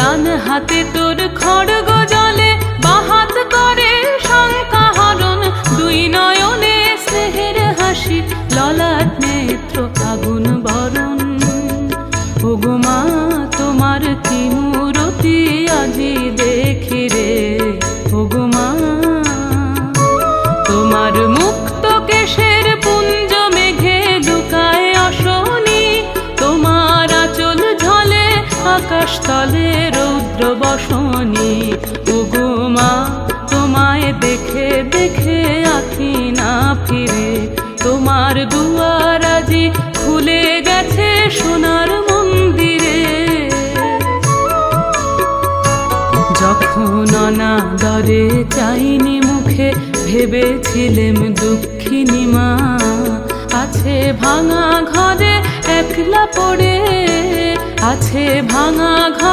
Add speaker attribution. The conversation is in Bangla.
Speaker 1: ডান হাতে তোর খড়গ জলে বাহাত করে শঙ্কা হরণ দুই নয়নে স্নেহের হাসি, ললাট নেত্র, আগুন বরণ। ওগো মা, তোমার কি মূরতি আজি আকাশ তলে রৌদ্র বসনি। ওগো মা, তোমায় দেখে দেখে আখি না ফিরে। তোমার দুয়ার আজি খুলে গেছে সোনার মন্দিরে। যখন অনাদরে চাইনি মুখে, ভেবেছিলেম দুঃখিনী মা। আছে ভাঙা ঘরে একলা পড়ে আছে ভাঙা ঘর